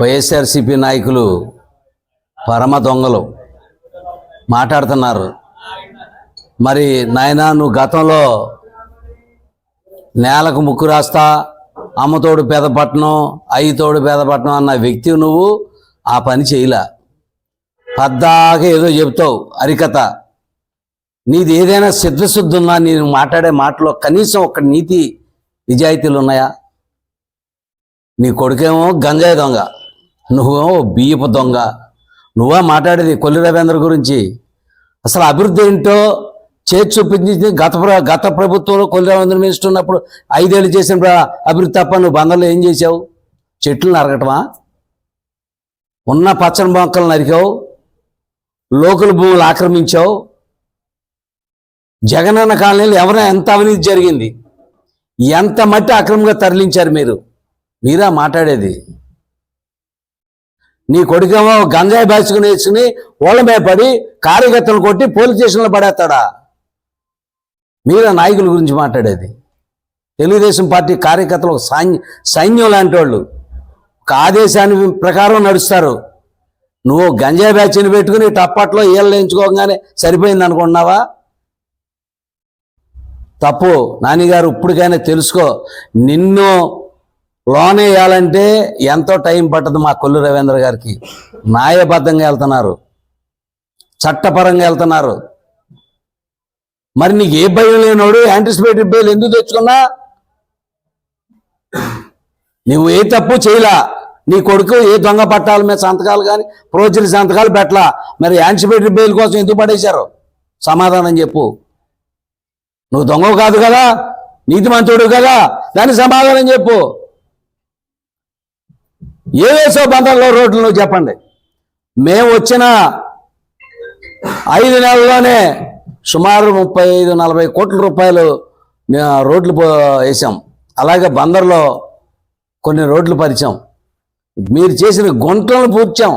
వైఎస్ఆర్సిపి నాయకులు పరమ దొంగలు మాట్లాడుతున్నారు. మరి నాయనా నువ్వు గతంలో నేలకు ముక్కు రాస్తా అమ్మతోడు పెదపట్నం అయ్యతోడు పెదపట్నం అన్న వ్యక్తి నువ్వు ఆ పని చేయలే. పద్దాక ఏదో చెప్తావు అరికథ నీది ఏదైనా సిద్ధశుద్ధి ఉన్నా నేను మాట్లాడే మాటలో కనీసం ఒక నీతి నిజాయితీలు ఉన్నాయా? నీ కొడుకేమో గంజాయి దొంగ నువ్వేమో బియ్యపు దొంగ నువ్వా మాట్లాడేది కొల్లి రవీంద్ర గురించి? అసలు అభివృద్ధి ఏంటో చేతి చూపించింది గత గత ప్రభుత్వంలో కొల్లి రవీంద్ర మినిస్టర్ ఉన్నప్పుడు ఐదేళ్ళు చేసిన అభివృద్ధి తప్ప నువ్వు బంధంలో ఏం చేసావు చెట్లు నరకటమా ఉన్న పచ్చని మొక్కలు నరికావు? లోకల్ భూములు ఆక్రమించావు? జగనన్న కాలనీలో ఎవరైనా ఎంత అవినీతి జరిగింది? ఎంత మట్టి అక్రమంగా తరలించారు మీరు? మీరా మాట్లాడేది? నీ కొడుకేమో గంజాయి బాసుకుని వేసుకుని ఓళ్ళ మీద పడి కార్యకర్తలు కొట్టి పోలీస్ స్టేషన్లో పడేస్తాడా? మీరా నాయకుల గురించి మాట్లాడేది? తెలుగుదేశం పార్టీ కార్యకర్తలు ఒక సైన్య సైన్యం లాంటి వాళ్ళు ఒక ఆదేశాన్ని ప్రకారం నడుస్తారు. నువ్వు గంజాయి బ్యాచ్ని పెట్టుకుని టప్పట్లో ఏళ్ళు వేయించుకోగానే సరిపోయింది అనుకుంటున్నావా తప్పు. నానిగారు ఇప్పటికైనా తెలుసుకో నిన్ను లోనేయాలంటే ఎంతో టైం పట్టదు మా కొల్లు రవీంద్ర గారికి. న్యాయబద్ధంగా వెళ్తున్నారు. చట్టపరంగా వెళ్తున్నారు. మరి నీకు ఏ భయం లేనోడు యాంటిసిపేటెడ్ బెయిల్ ఎందుకు తెచ్చుకున్నా? నువ్వు ఏ తప్పు చేయలా. నీ కొడుకు ఏ దొంగ పట్టాల మీద సంతకాలు కానీ ప్రోచరి సంతకాలు పెట్టలా. మరి యాంటిసిపేటెడ్ బెయిల్ కోసం ఎందుకు పడేశారు? సమాధానం చెప్పు. నువ్వు దొంగ కాదు కదా నీతిమంతుడు కదా దాని సమాధానం చెప్పు. ఏ బంధంలో రోడ్లు నువ్వు చెప్పండి. మేము వచ్చిన ఐదు నెలల్లోనే సుమారు ముప్పై ఐదు నలభై కోట్ల రూపాయలు రోడ్లు వేసాం. అలాగే బందర్లో కొన్ని రోడ్లు పరిచాం. మీరు చేసిన గుంటలను పూర్చాం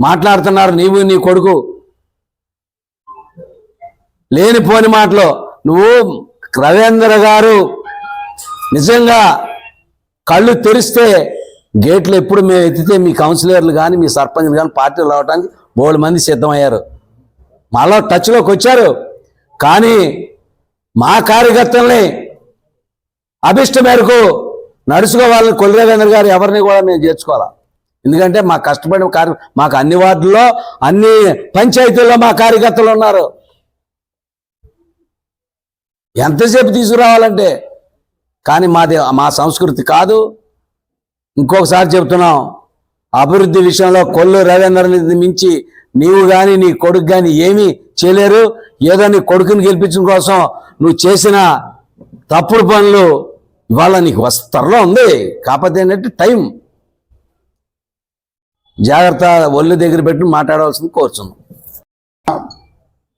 మాట్లాడుతున్నారు నీవు నీ కొడుకు. లేనిపోని మాటలు. నువ్వు రవేంద్ర గారు నిజంగా కళ్ళు తెరిస్తే గేట్లు ఎప్పుడు మేము ఎత్తితే మీ కౌన్సిలర్లు కానీ మీ సర్పంచ్లు కానీ పార్టీలు రావడానికి బోడు మంది సిద్ధమయ్యారు. మాలో టచ్లోకి వచ్చారు. కానీ మా కార్యకర్తల్ని అభిష్ట మేరకు నడుచుకోవాలని కొల్లి రవీంద్ర గారు ఎవరిని కూడా మేము చేర్చుకోవాలా? ఎందుకంటే మా కష్టపడిన కార్య మాకు అన్ని వార్డుల్లో అన్ని పంచాయతీల్లో మా కార్యకర్తలు ఉన్నారు. ఎంతసేపు తీసుకురావాలంటే? కానీ మాది మా సంస్కృతి కాదు. ఇంకొకసారి చెప్తున్నాం అభివృద్ధి విషయంలో కొల్లు రవీంద్రని మించి నీవు కానీ నీ కొడుకు కానీ ఏమీ చేయలేరు. ఏదో నీ కొడుకుని గెలిపించడం కోసం నువ్వు చేసిన తప్పుడు పనులు ఇవాళ నీకు వస్త త్వరలో ఉంది. కాకపోతే ఏంటంటే టైం. జాగ్రత్త ఒళ్ళు దగ్గర పెట్టి మాట్లాడవలసింది కోరుచున్నాం.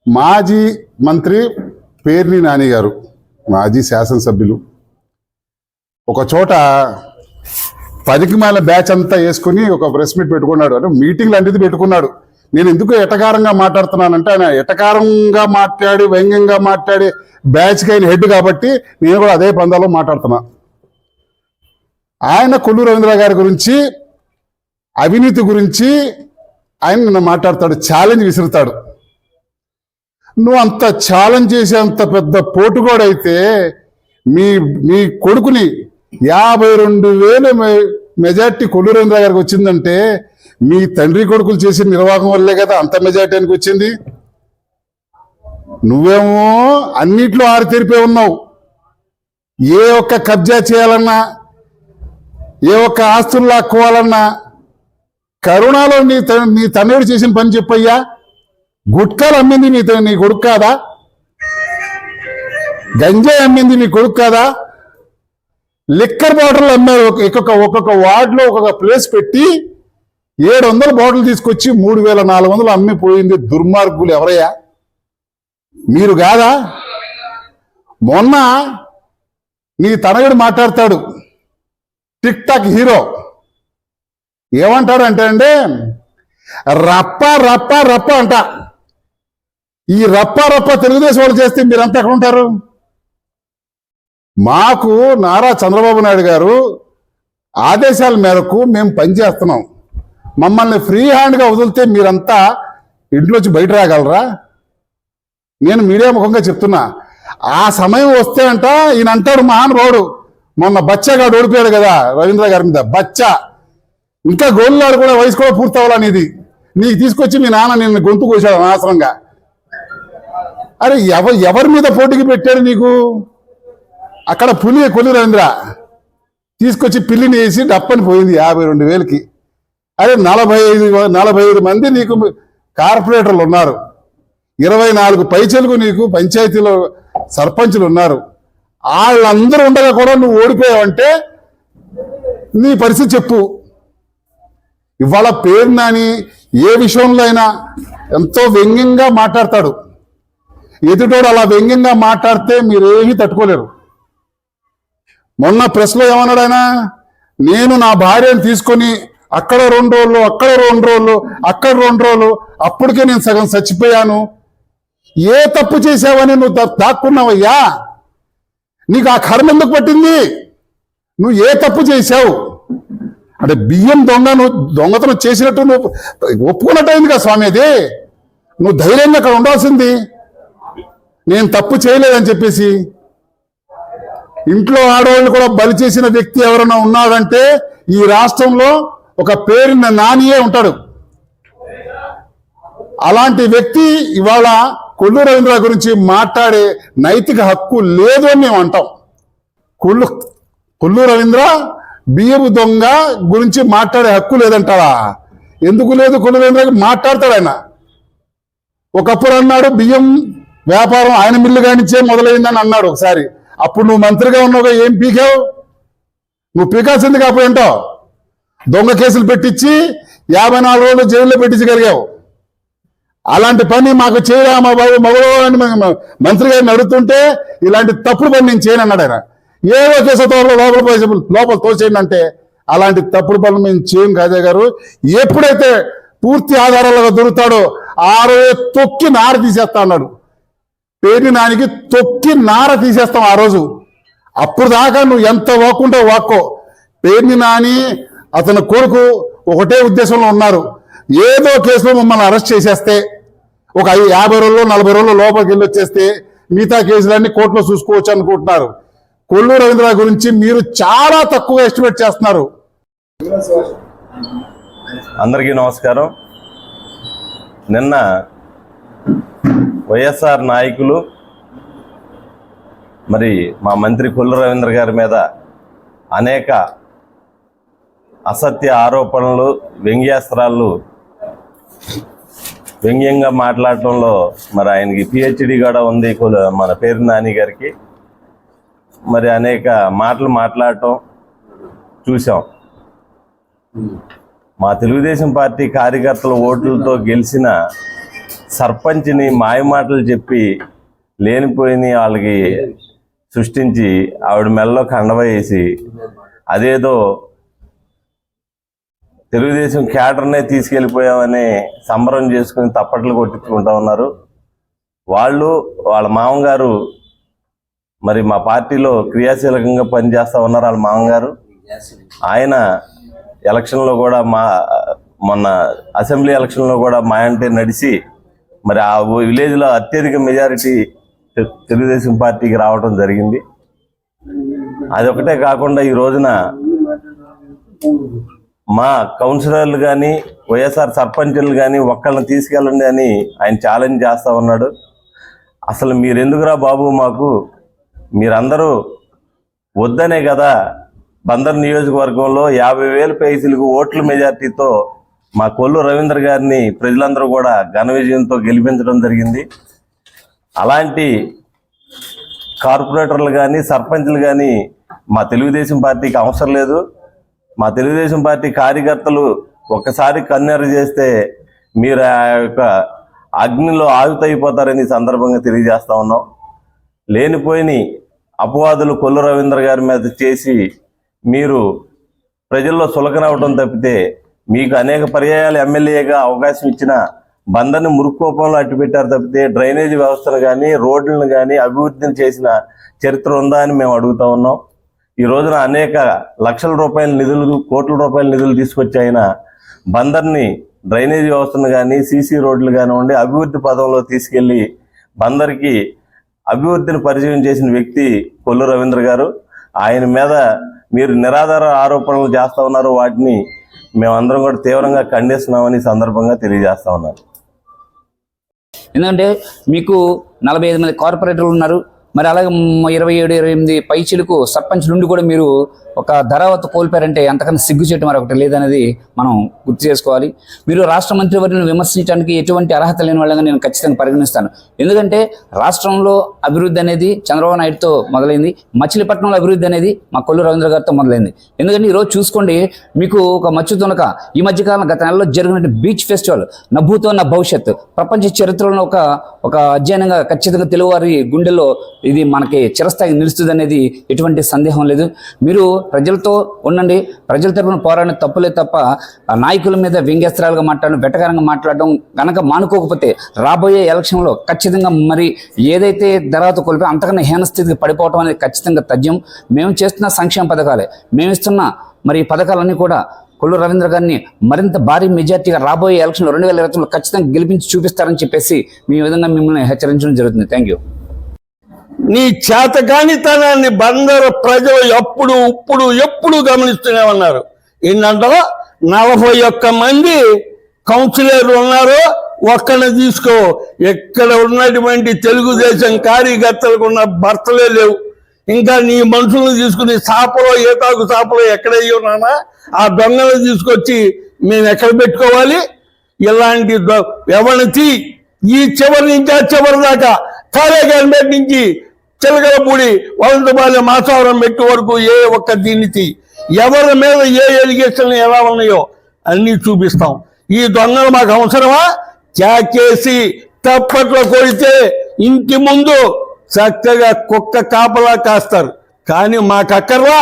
మాజీ మంత్రి పేర్ని నాని గారు మాజీ శాసనసభ్యులు. ఒక చోట పనికిమాల బ్యాచ్ అంతా వేసుకుని ఒక ప్రెస్ మీట్ పెట్టుకున్నాడు. అంటే మీటింగ్ లాంటిది పెట్టుకున్నాడు. నేను ఎందుకు ఎటకారంగా మాట్లాడుతున్నానంటే ఆయన ఎటకారంగా మాట్లాడి వ్యంగ్యంగా మాట్లాడి బ్యాచ్కి ఆయన హెడ్ కాబట్టి నేను కూడా అదే పందాలో మాట్లాడుతున్నా. ఆయన కొల్లు రవీంద్ర గారి గురించి అవినీతి గురించి ఆయన నిన్న మాట్లాడతాడు ఛాలెంజ్ విసురుతాడు. నువ్వు అంత ఛాలెంజ్ చేసే అంత పెద్ద పోటుగోడైతే మీ మీ కొడుకుని యాభై రెండు వేల మె- మెజార్టీ కొల్లూరేంద్ర గారికి వచ్చిందంటే మీ తండ్రి కొడుకులు చేసిన నిర్వాహం వల్లే కదా అంత మెజార్టీనికి వచ్చింది? నువ్వేమో అన్నిట్లో ఆరితేరిపే ఉన్నావు. ఏ ఒక్క కబ్జా చేయాలన్నా ఏ ఒక్క ఆస్తులు లాక్కోవాలన్నా కరుణాలో నీ త- నీ తనయుడు చేసిన పని చెప్పయ్యా. గుట్కాలు అమ్మింది నీ నీ కొడుకు కాదా గంజాయి అమ్మింది నీ కొడుకు కాదా లిక్కర్ బాటిల్ అమ్మారు ఒక- ఒక్కొక్క ఒక్కొక్క వార్డులో ఒక్కొక్క ప్లేస్ పెట్టి ఏడు వందల బాటిల్ తీసుకొచ్చి మూడు వేల నాలుగు వందలు అమ్మిపోయింది దుర్మార్గులు ఎవరయ్యా? మీరు కాదా? మొన్న నీ తనయుడు మాట్లాడతాడు. TikTok hero. ఏమంటాడు అంటే అండి రప్ప రప్ప రప్ప అంట. ఈ రప్ప రప్ప తెలుగుదేశం వాళ్ళు చేస్తే మీరంతా ఎక్కడ ఉంటారు? మాకు నారా చంద్రబాబు నాయుడు గారు ఆదేశాల మేరకు మేము పనిచేస్తున్నాం మమ్మల్ని ఫ్రీ హ్యాండ్గా వదిలితే మీరంతా ఇంట్లోంచి బయట రాగలరా? నేను మీడియా ముఖంగా చెప్తున్నా. ఆ సమయం వస్తే అంట ఈయన అంటాడు మహానుభావుడు మొన్న బచ్చాగాడు ఓడిపోయాడు కదా రవీంద్ర గారి మీద. బచ్చా. ఇంకా గోల్లాడు కూడా వయసు కూడా పూర్తి అవ్వాలనేది నీకు తీసుకొచ్చి మీ నాన్న నిన్ను గొంతు కోసాడు అనవసరంగా. అరే ఎవ ఎవరి మీద పోటీకి పెట్టాడు నీకు? అక్కడ పులి కొలి రవీంద్ర తీసుకొచ్చి పిల్లిని వేసి డప్పని పోయింది యాభై రెండు వేలకి. అరే నలభై ఐదు నలభై ఐదు మంది నీకు కార్పొరేటర్లు ఉన్నారు. ఇరవై నాలుగు పైచలకు నీకు పంచాయతీలో సర్పంచులు ఉన్నారు. వాళ్ళందరూ ఉండగా కూడా నువ్వు ఓడిపోయావంటే నీ పరిస్థితి చెప్పు. ఇవాళ పేరు నాని ఏ విషయంలో అయినా ఎంతో వ్యంగ్యంగా మాట్లాడతాడు. ఎదుటోడు అలా వ్యంగ్యంగా మాట్లాడితే మీరేమీ తట్టుకోలేరు. మొన్న ప్రెస్లో ఏమన్నాడు ఆయన? నేను నా భార్యను తీసుకొని అక్కడ రెండు రోజులు అక్కడ రెండు రోజులు అక్కడ రెండు రోజులు అప్పటికే నేను సగం చచ్చిపోయాను. ఏ తప్పు చేసావని నువ్వు దాక్కున్నావయ్యా? నీకు ఆ కర్మ ఎందుకు పట్టింది? నువ్వు ఏ తప్పు చేశావు? అంటే బియ్యం దొంగ నువ్వు దొంగతనం చేసినట్టు నువ్వు ఒప్పుకున్నట్టు అయింది కదా స్వామి అది. నువ్వు ధైర్యంగా అక్కడ ఉండాల్సింది. నేను తప్పు చేయలేదని చెప్పేసి ఇంట్లో ఆడవాళ్ళు కూడా బలి చేసిన వ్యక్తి ఎవరైనా ఉన్నాడంటే ఈ రాష్ట్రంలో ఒక పేరున్న నానియే ఉంటాడు. అలాంటి వ్యక్తి ఇవాళ కొల్లు రవీంద్ర గురించి మాట్లాడే నైతిక హక్కు లేదు అని మేము అంటాం. కొల్లు కొల్లు రవీంద్ర బియ్యపు దొంగ గురించి మాట్లాడే హక్కు లేదంటారా? ఎందుకు లేదు కొల్లు రవీంద్ర మాట్లాడతాడు ఆయన. ఒకప్పుడు అన్నాడు బియ్యం వ్యాపారం ఆయన మిల్లు కానిచ్చే మొదలైందని అన్నాడు ఒకసారి. అప్పుడు నువ్వు మంత్రిగా ఉన్నావుగా ఏం పీకావు? నువ్వు పీకాల్సింది కాకపోయి ఏంటో దొంగ కేసులు పెట్టించి యాభై నాలుగు రోజులు జైల్లో పెట్టించగలిగావు. అలాంటి పని మాకు చేయరా మా బాబు మగడు అని మంత్రి గారిని అడుగుతుంటే ఇలాంటి తప్పుడు పని నేను చేయను అన్నాడు ఆయన. ఏవో కేసు తోటలో లోపల పోయి లోపల తోసేయండి అంటే అలాంటి తప్పుడు పనులు మేము చేయం కాజా గారు. ఎప్పుడైతే పూర్తి ఆధారాలుగా దొరుకుతాడో ఆ రోజు తొక్కి నార తీసేస్తా అన్నాడు. పేరినానికి తొక్కి నార తీసేస్తాం ఆ రోజు. అప్పుడు దాకా నువ్వు ఎంత వాక్కుంటే వాక్కో. పేరుని నాని అతని కొడుకు ఒకటే ఉద్దేశంలో ఉన్నారు. ఏదో కేసులో మమ్మల్ని అరెస్ట్ చేసేస్తే ఒక ఐ- యాభై రోజుల్లో నలభై రోజుల్లో లోపలికి వెళ్ళి వచ్చేస్తే మిగతా కేసులన్నీ కోర్టులో చూసుకోవచ్చు అనుకుంటున్నారు. కొల్లు రవీంద్ర గురించి మీరు చాలా తక్కువ ఎస్టిమేట్ చేస్తున్నారు. అందరికీ నమస్కారం. నిన్న వైఎస్ఆర్ నాయకులు మరి మా మంత్రి కొల్లు రవీంద్ర గారి మీద అనేక అసత్య ఆరోపణలు వ్యంగ్యాస్త్రాలు వ్యంగ్యంగా మాట్లాడటంలో మరి ఆయనకి పిహెచ్డి కూడా ఉంది మన పేరు నాని గారికి. మరి అనేక మాటలు మాట్లాడటం చూసాం మా తెలుగుదేశం పార్టీ కార్యకర్తల ఓట్లతో గెలిచిన సర్పంచ్ని మాయమాటలు చెప్పి లేనిపోయిన వాళ్ళకి సృష్టించి ఆవిడ మెల్లో కండవ వేసి అదేదో తెలుగుదేశం క్యాటర్నే తీసుకెళ్ళిపోయామని సంబరం చేసుకుని తప్పట్లు కొట్టించుకుంటా ఉన్నారు. వాళ్ళు వాళ్ళ మామగారు మరి మా పార్టీలో క్రియాశీలకంగా పనిచేస్తూ ఉన్నారు వాళ్ళ మామగారు. ఆయన ఎలక్షన్లో కూడా మా మొన్న అసెంబ్లీ ఎలక్షన్లో కూడా మా అంటే నడిచి మరి ఆ విలేజ్లో అత్యధిక మెజారిటీ తెలుగుదేశం పార్టీకి రావడం జరిగింది. అదొకటే కాకుండా ఈ రోజున మా కౌన్సిలర్లు కానీ వైఎస్ఆర్ సర్పంచులు కానీ ఒక్కళ్ళని తీసుకెళ్ళండి అని ఆయన ఛాలెంజ్ చేస్తూ ఉన్నాడు. అసలు మీరెందుకురా బాబు మాకు? మీరందరూ వద్దనే కదా. బందర్ నియోజకవర్గంలో యాభై వేల పైసలకు ఓట్ల మెజార్టీతో మా కొల్లు రవీంద్ర గారిని ప్రజలందరూ కూడా ఘన విజయంతో గెలిపించడం జరిగింది. అలాంటి కార్పొరేటర్లు కానీ సర్పంచ్లు కానీ మా తెలుగుదేశం పార్టీకి అవసరం లేదు. మా తెలుగుదేశం పార్టీ కార్యకర్తలు ఒక్కసారి కన్నెర చేస్తే మీరు ఆ యొక్క అగ్నిలో ఆయుతైపోతారని సందర్భంగా తెలియజేస్తా ఉన్నాం. లేనిపోయిన అపవాదులు కొల్లు రవీంద్ర గారి మీద చేసి మీరు ప్రజల్లో సులకనవటం తప్పితే మీకు అనేక పర్యాయాలు ఎమ్మెల్యేగా అవకాశం ఇచ్చిన బందర్ని మురుక్కోపంలో అట్టి పెట్టారు తప్పితే డ్రైనేజీ వ్యవస్థను కానీ రోడ్లను కానీ అభివృద్ధిని చేసిన చరిత్ర ఉందా అని మేము అడుగుతా ఉన్నాం. ఈ రోజున అనేక లక్షల రూపాయల నిధులు కోట్ల రూపాయల నిధులు తీసుకొచ్చి ఆయన బందర్ని డ్రైనేజీ వ్యవస్థను కానీ సీసీ రోడ్లు కానివ్వండి అభివృద్ధి పదంలో తీసుకెళ్ళి బందర్కి అభివృద్ధిని పరిచయం చేసిన వ్యక్తి కొల్లు రవీంద్ర గారు. ఆయన మీద మీరు నిరాధార ఆరోపణలు చేస్తూ ఉన్నారు. వాటిని మేమందరం కూడా తీవ్రంగా ఖండిస్తున్నామని సందర్భంగా తెలియజేస్తా ఉన్నారు ఎందుకంటే మీకు నలభై ఐదు మంది కార్పొరేటర్లు ఉన్నారు. మరి అలాగే ఇరవై ఏడు ఇరవై ఎనిమిది పైచీలకు సర్పంచ్ నుండి కూడా మీరు ఒక ధరావత్ కోల్పోయారంటే అంతకన్నా సిగ్గు చేయటం మరొకటి లేదనేది మనం గుర్తు చేసుకోవాలి. మీరు రాష్ట్ర మంత్రివర్యులను విమర్శించడానికి ఎటువంటి అర్హత లేని వాళ్ళగా నేను ఖచ్చితంగా పరిగణిస్తాను. ఎందుకంటే రాష్ట్రంలో అభివృద్ధి అనేది చంద్రబాబు నాయుడుతో మొదలైంది. మచిలీపట్నంలో అభివృద్ధి అనేది మా కొల్లు రవీంద్ర గారితో మొదలైంది. ఎందుకంటే ఈరోజు చూసుకోండి మీకు ఒక మచ్చు తునక ఈ మధ్యకాలం గత నెలలో జరిగిన బీచ్ ఫెస్టివల్ నభూతో నా భవిష్యత్ ప్రపంచ చరిత్రలో ఒక ఒక అధ్యయనంగా ఖచ్చితంగా తెలుగువారి గుండెల్లో ఇది మనకి చిరస్థాయి నిలుస్తుంది అనేది ఎటువంటి సందేహం లేదు. మీరు ప్రజలతో ఉండండి. ప్రజల తరపున పోరాడిన తప్పులే తప్ప నాయకుల మీద వ్యంగ్యాస్త్రాలుగా మాట్లాడడం వెటకారంగా మాట్లాడడం కనుక మానుకోకపోతే రాబోయే ఎలక్షన్లో ఖచ్చితంగా మరి ఏదైతే ధరాత కోల్పోయి అంతకన్నా హీనస్థితికి పడిపోవటం పడిపోవడం అనేది ఖచ్చితంగా తథ్యం. మేము చేస్తున్న సంక్షేమ పథకాలే. మేము ఇస్తున్న మరి ఈ పథకాలన్నీ కూడా కొల్లు రవీంద్ర గారిని మరింత భారీ మెజార్టీగా రాబోయే ఎలక్షన్లో రెండు వేల ఇరవై ఖచ్చితంగా గెలిపించి చూపిస్తారని చెప్పేసి మీ విధంగా మిమ్మల్ని హెచ్చరించడం జరుగుతుంది. Thank you. నీ చేతకానితనాన్ని బందరు ప్రజలు ఎప్పుడు ఇప్పుడు ఎప్పుడు గమనిస్తూనే ఉన్నారు ఏంటంటే నలభై ఒక్క మంది కౌన్సిలర్లు ఉన్నారు ఒక్కడిని తీసుకో. ఎక్కడ ఉన్నటువంటి తెలుగుదేశం కార్యకర్తలకు ఉన్న భర్తలే లేవు. ఇంకా నీ మనుషులను తీసుకుని సాపలో ఏతాకు సాపలో ఎక్కడయ్యో నానా ఆ దొంగలు తీసుకొచ్చి మేము ఎక్కడ పెట్టుకోవాలి? ఇలాంటి ఎవరిని తీ. ఈ చివరి నుంచి ఆ చివరి దాకా కాళేగాన్పేట నుంచి చిలకలపూడి వలంతపాలెం మాసావరం మెట్టు వరకు ఏ ఒక్క దీనికి ఎవరి మీద ఏ ఎలిగేషన్లు ఎలా ఉన్నాయో అన్నీ చూపిస్తాం. ఈ దొంగలు మాకు అవసరమా? చాకేసి తప్పట్లో కొడితే ఇంటి ముందు చక్కగా కుక్క కాపలా కాస్తారు. కానీ మాకు అక్కర్లా?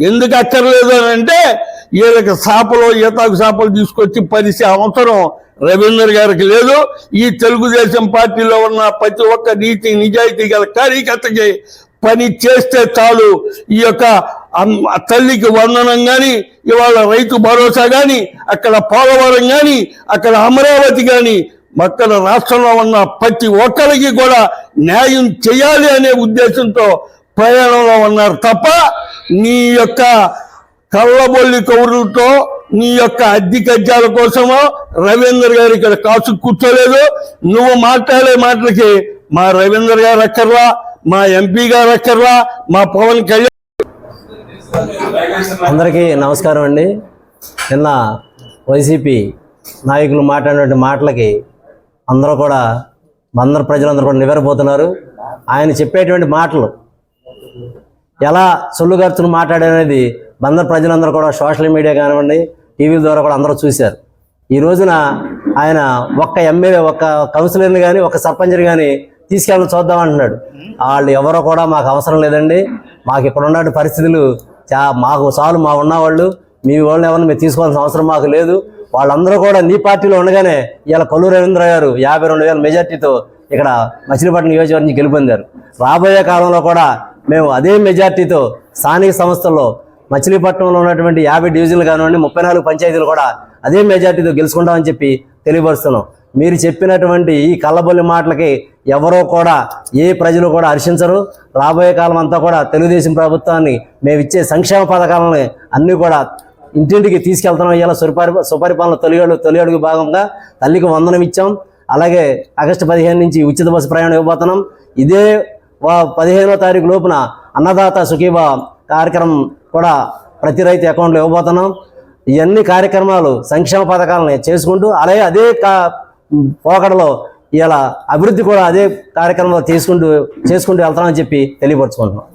ఎందుకు అక్కర్లేదు అని అంటే వీళ్ళకి చాపలు ఈతాకు చేపలు తీసుకొచ్చి పరిచే అవసరం రవీందర్ గారికి లేదు. ఈ తెలుగుదేశం పార్టీలో ఉన్న ప్రతి ఒక్క నీతి నిజాయితీ గల కార్యకర్తకి పని చేస్తే చాలు. ఈ యొక్క అమ్- తల్లికి వందనం కానీ ఇవాళ రైతు భరోసా కానీ అక్కడ పోలవరం కానీ అక్కడ అమరావతి కానీ అక్కడ రాష్ట్రంలో ఉన్న ప్రతి ఒక్కరికి కూడా న్యాయం చేయాలి అనే ఉద్దేశంతో ప్రయాణంలో ఉన్నారు తప్ప నీ యొక్క కళ్ళబొల్లి కౌరులతో నీ యొక్క అద్దె కజ్జాల కోసమో రవీందర్ గారు ఇక్కడ కాసు కూర్చోలేదు. నువ్వు మాట్లాడే మాటలకి మా రవీందర్ గారు అక్కర్లా మా ఎంపీ గారు అక్కర్లా మా పవన్ కళ్యాణ్ అందరికీ నమస్కారం అండి. నిన్న వైసీపీ నాయకులు మాట్లాడినటువంటి మాటలకి అందరూ కూడా అందరు ప్రజలందరూ కూడా నివ్వరపోతున్నారు. ఆయన చెప్పేటువంటి మాటలు ఎలా సొల్లుగర్చును మాట్లాడనేది బందర్ ప్రజలందరూ కూడా సోషల్ మీడియా కానివ్వండి టీవీ ద్వారా కూడా అందరూ చూశారు. ఈ రోజున ఆయన ఒక్క ఎమ్మెల్యే ఒక్క కౌన్సిలర్ని కానీ ఒక్క సర్పంచ్ని కానీ తీసుకెళ్ళి చూద్దాం అంటున్నాడు. వాళ్ళు ఎవరో కూడా మాకు అవసరం లేదండి. మాకు ఇక్కడ ఉన్న పరిస్థితులు చా మాకు చాలు మా ఉన్నవాళ్ళు మీ వాళ్ళని ఎవరిని మీరు తీసుకోవాల్సిన అవసరం మాకు లేదు. వాళ్ళందరూ కూడా నీ పార్టీలో ఉండగానే ఇలా కొల్లు రవీంద్ర గారు యాభై రెండు వేల మెజార్టీతో ఇక్కడ మచిలీపట్నం నియోజకవర్గం నుంచి గెలుపొందారు. రాబోయే కాలంలో కూడా మేము అదే మెజార్టీతో స్థానిక సంస్థల్లో మచిలీపట్నంలో ఉన్నటువంటి యాభై డివిజన్లు కానివ్వండి ముప్పై నాలుగు పంచాయతీలు కూడా అదే మెజార్టీతో గెలుచుకుంటామని చెప్పి తెలియపరుస్తున్నాం. మీరు చెప్పినటువంటి ఈ కళ్ళబొల్లి మాటలకి ఎవరో కూడా ఏ ప్రజలు కూడా హర్షించరు. రాబోయే కాలం అంతా కూడా తెలుగుదేశం ప్రభుత్వాన్ని మేము ఇచ్చే సంక్షేమ పథకాలని అన్నీ కూడా ఇంటింటికి తీసుకెళ్తున్నాం. ఇవాళ సుపరి సుపరిపాలన తొలి అడుగు తొలి అడుగు భాగంగా తల్లికి వందనం ఇచ్చాం. అలాగే ఆగస్టు పదిహేను నుంచి ఉచిత బస్సు ప్రయాణం ఇవ్వబోతున్నాం. ఇదే వా- పదిహేనో తారీఖు లోపున అన్నదాత సుఖీభ కార్యక్రమం కూడా ప్రతి రైతు అకౌంట్లో ఇవ్వబోతున్నాం. ఇవన్నీ కార్యక్రమాలు సంక్షేమ పథకాలని చేసుకుంటూ అలాగే అదే కా పోకడలో ఇలా అభివృద్ధి కూడా అదే కార్యక్రమంలో తీసుకుంటూ చేసుకుంటూ వెళ్తామని చెప్పి తెలియపరుచుకుంటున్నాం.